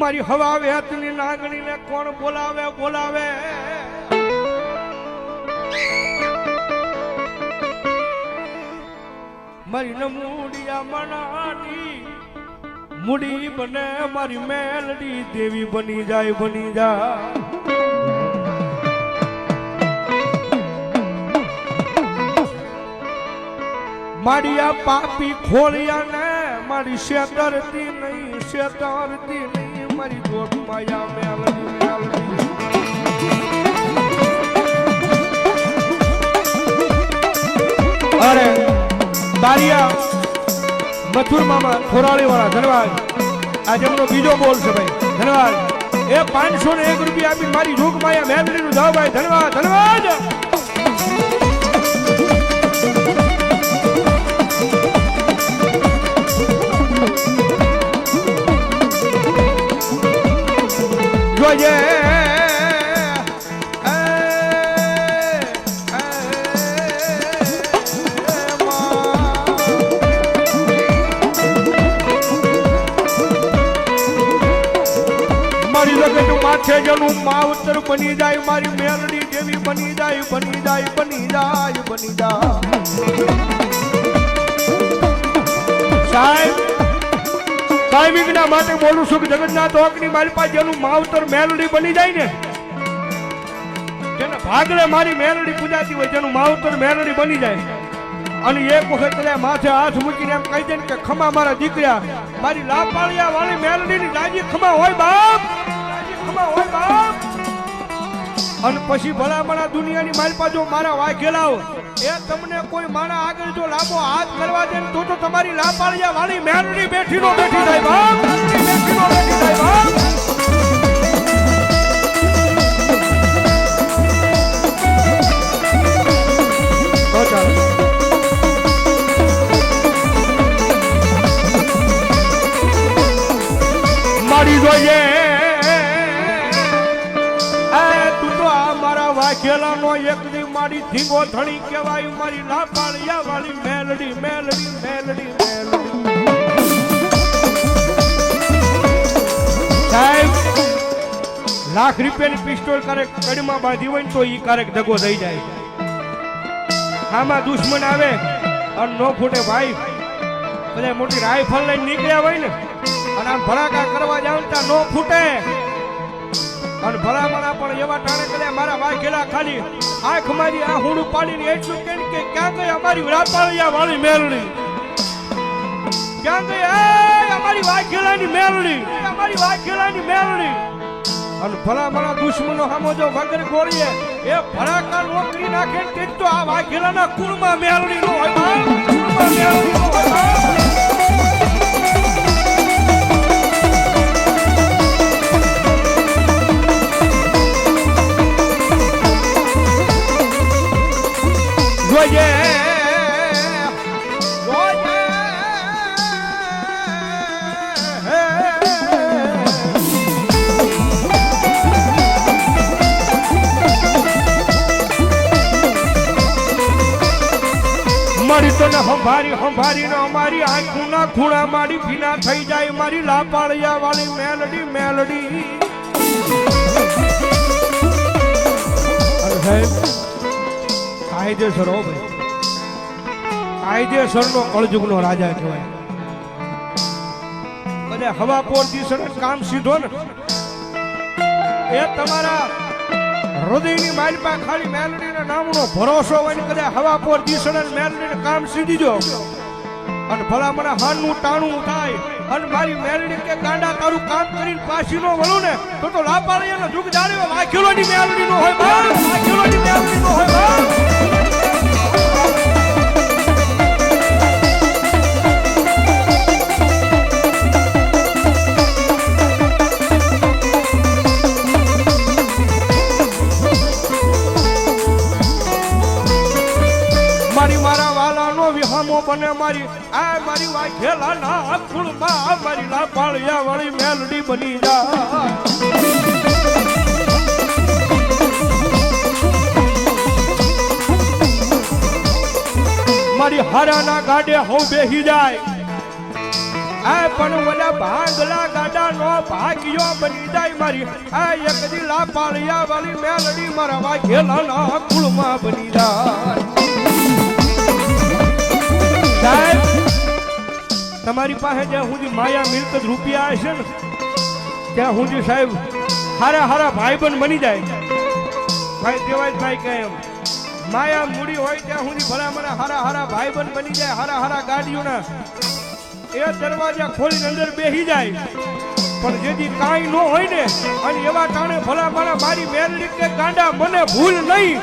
મારી હવા વેતની નાગણીને કોણ બોલાવે બોલાવે? મારી નમૂડિયા મનાડી મુડી બને મારી મેલડી, દેવી બની જાય, બની જા મારી આ પાપી ખોળિયા ને મારી શેતરતી નહીં શેતરતી નહીં. અરે, તારિયા, મથુર મામા ખોરાળી વાળા ધન્યવાદ આજે એમનો બીજો બોલ છે ભાઈ. ધન્યવાદ એ પાંચસો ને એક રૂપિયા આપી મારી રૂગ માયા મેલડી નું ભાઈ. ધન્યવાદ ધન્યવાદ જોઈએ એ, એ, માં. મારી જગત માથે જનું માવતર બની જાય મારી મેલડી દેવી બની જાય બની જાય બની જાય બની જાય કાયમિકના માટે બોલું છું કે જગન્નાથ ઓકની મારી પાસે જેનું માવતર મેલડી બની જાય ને. જેને ભાગરે મારી મેલડી પૂજાતી હોય, જેનું માવતર મેલડી બની જાય. અને એક વખત કદાચ માથે હાથ મૂકીને એમ કહી દે કે, ખમા મારા દીકરા, મારી લાપાળિયા વાળી મેલડીની રાજી ખમા હોય બાપ ખમા હોય બાપ. અને પછી ભલામણા દુનિયાની મારી પાસે જો મારા વાઘેલાઓ એ તમને કોઈ માણા આગળ જો લાંબો હાથ કરવા દે તો તો તમારી લાપાળિયા વાળી મેલડી બેઠી નો બેઠી જાય બાપ. મારા વાઘેલાનો એક દી મારી ધીંગો ધણી કહેવાય, મારી લાપાળિયા વાળી મેલડી મેલડી મેલડી મેલડી. સાહેબ, લાખ રૂપિયાની પિસ્તોલ ક્યારેક કડીમાં બાંધી હોય ને તો ઈ ક્યારેક દગો થઈ જાય. આમાં દુશ્મન આવે અને નો ફૂટે ભાઈ. બધા મોટી રાઇફલ લઈને નીકળ્યા હોય ને, અને આમ ભડાકા કરવા જાવ ત્યાં નો ફૂટે અને ભલામણા પણ એવા ટાણે કર્યા મારા વાઘેલા ખાલી આંખ મારી આ હુડું પાડીને એટલું કે કે ક્યાં ગઈ અમારી વ્રાપાળિયા વાળી મેલડી? ક્યાં ગઈ? અમારી વાઘેલાની મેલડી. એ, અમારી વાઘેલાની મેલડી. અને ભલામણા દુશ્મનો સામો જો વગર ગોળીએ, એ ભડાકા નોકરી નાખે તે આ વાઘેલાના કુળમાં મેલડી નો હોય કુળમાં મેલડી નો હોય મારી હંભારી સંભારી સંભારીને અમારી આંખોના ખૂણા મારી ભીના થઈ જાય, મારી લાપાળિયા વાળી મેલડી. મેલડી કાયદેસર હો ભાઈ. કાયદેસરનો કળજુગનો રાજા કહેવાય. અને હવા પોર દિશા કામ સીધો ને. એ તમારા હૃદયની માલપા ખાલી મેલડીના નામનો ભરોસો હોય ને કદાચ હવા પોર દિશા મેલડીને કામ સીધી જો અને ભલા મને હાનનું ટાણું થાય. અને મારી મેલડી કે ગાંડા તારું કામ કરીને પાછી નો વળું ને, તો તો લાપાળીયાનો જુગ જાળે વાઘેલોની મેલડી નો હોય બા વાઘેલોની મેલડી નો હોય બને મારી આ મારી વાઘેલા ના ફૂલમાં મારી લાપાળિયા વાળી મેલડી બની જા મારી હારાના ગાડે હું બેહી જાય. આ પણ ઓલા ભાંગલા ગાડે નો ભાગ્યો બની જાય. મારી આ એક દિલા પાળિયા વાળી મેલડી મારા વાઘેલાના કુળમાં બની જાય. તમારી પાસે જ્યાં સુધી માયા મિલકત રૂપિયા હશે ને, ત્યાં સુધી સાહેબ હારા હારા ભાઈબંધ બની જાય. ભાઈ દેવાજભાઈ કહે એમ. માયા મૂડી હોય ત્યાં સુધી ભલા મને હારા હારા ભાઈબંધ બની જાય, હારા હારા ગાડીઓના. એ દરવાજા ખોલીને અંદર બેસી જાય. પણ જેથી કાંઈ ન હોય ને, અને એવા કારણે ભલા મારા મારી મેલડી કે ગાંડા મને ભૂલ નહીં.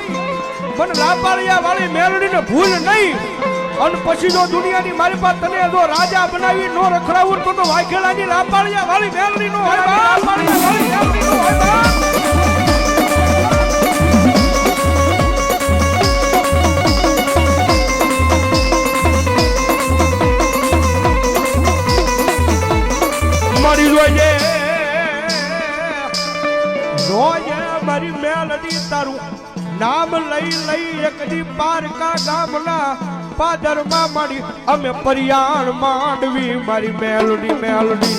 પણ લાપાળિયા વાળી મેલડીને ભૂલ નહીં. અને પછી જો દુનિયાની મારી પાસે તને જો રાજા બનાવી નો રખડાવું તો તો વાઘેલાની લાપાળિયા વાળી મેલડી નો હોય બા. લાપાળિયા વાળી મેલડી નો હોય મારી જોઈએ રોજે મારી મેલડી તારું નામ લઈ લઈ એકદી પારકા ગામના પાદરમાં મળી. અમે પરિયાણ માંડવી, મારી મેલડી મેલડી.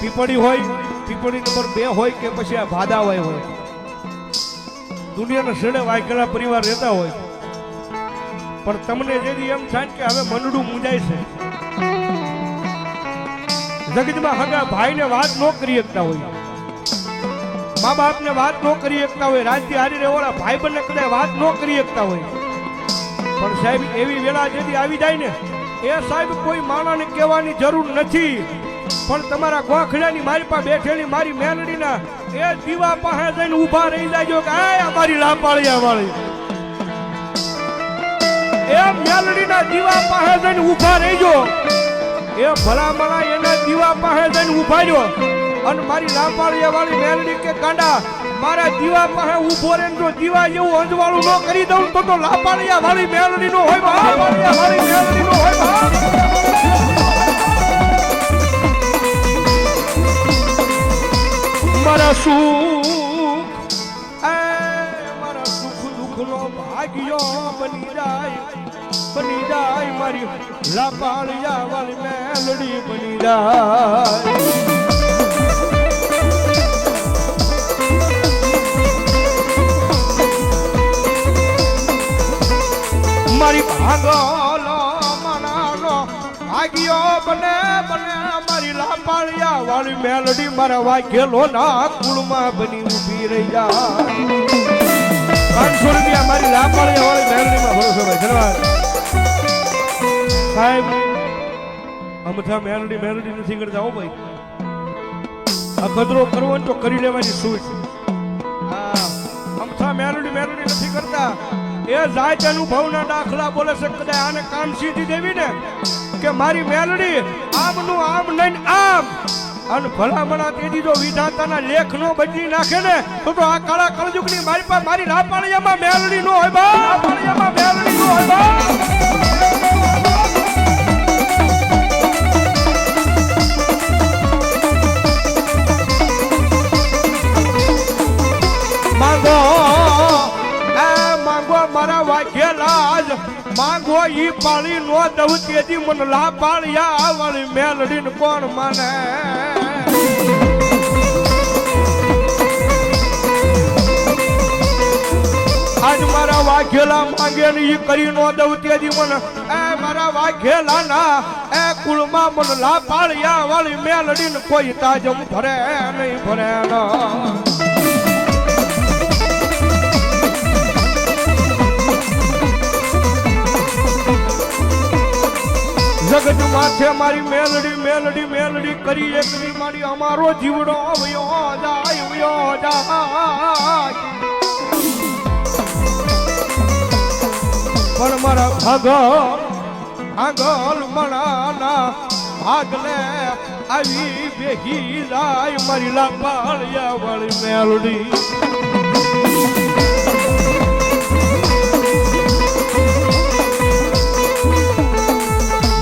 પીપળી હોય, પીપળી નંબર બે હોય કે પછી આ ભાદાવાય હોય દુનિયાના છેડે વાયકેલા પરિવાર રહેતા હોય. પણ તમને જેથી એમ થાય કે હવે મનડું મુંજાય છે. જગતમાં હગા ભાઈને વાત ન કરી શકતા હોય. મા બાપને વાત ન કરી શકતા હોય રાજ્ય હારી રહેવાળા ભાઈ બંને કદાચ વાત ન કરી શકતા હોય. પણ સાહેબ, એવી વેળા જેથી આવી જાય ને, એ સાહેબ કોઈ માણાને કહેવાની જરૂર નથી. પણ તમારા ગોખડાની મારી પાસે બેઠેલી મારી મેલડીના એ દીવા પાસે જઈને ઊભા રહી જાય કે આ અમારી લાપાળિયા વાળી. એ મેલડીના દીવા પાસે જઈને ઊભા રહીજો એ ભલામણા એના દીવા પાસે જઈને ઊભા રહ્યો. અને મારી લાપાળિયા વાળી મેલડી કે ગાંડા, મારા દીવા પાસે ઊભો રહે જો દીવા જેવું અંજવાળું ન કરી દઉં તો તો લાપાળિયા વાળી મેલડી નો હોય બા લાપાળિયા વાળી મેલડી નો હોય મારા સુખ, એ મારા સુખ દુઃખ નો ભાગ્યો બની જાય બની જાય મારી લાપાળિયા વાળી મેલડી બની જાય. મારી ભાગલો મનાનો ભાગ્યો બને બને મારી લાપાળિયા વાળી મેલડી મારા વાઘેલો ના કુળમાં બની ઊભી રહી જાય પાંચસો રૂપિયા મારી લાપાળિયા વાળી મેલડીમાં ભરોસો ભાઈ, ધન્યવાદ. સાહેબ, અમથા મેલડી મેલડી નથી કરતા હો ભાઈ. આ કદરો કરવો તો કરી લેવાની સૂટ અમથા મેલડી મેલડી નથી કરતા. એ જાત અનુભવના દાખલા બોલે છે, કદાચ આને કામ સીધી દેવી ને, કે મારી મેલડી આમનું આમ નહીં આમ. અને ભલામણા તેજી જો વિધાતાના લેખ નો બદલી નાખે ને, તો તો આ કાળા કળજુગની મારી પાસે મારી રાપાળિયામાં મેલડી નો હોય બા. રાપાળિયામાં મેલડી નો હોય બા. માંગો ઈ પાળી નો દવ તેજી મન લા પાળિયા વાળી મેલડી ને કોણ માને? આજ મારા વાઘેલા માંગે ને ઈ કરી નો દવ તેજી મન. એ મારા વાઘેલા ના એ કુળમાં મન લા પાળિયા વાળી મેલડી ને કોઈ તાજમ ભરે નહીં ભરે ના. જગત માથે મારી મેલડી મેલડી મેલડી કરી એકલી મારી અમારો જીવડો આવ્યો જાય પણ મારા ભાગલ ભાગલ મણાના ભાગલે આવી બેહી જાય, મારી લાપાળિયા વાળી મેલડી.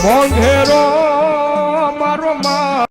Montero.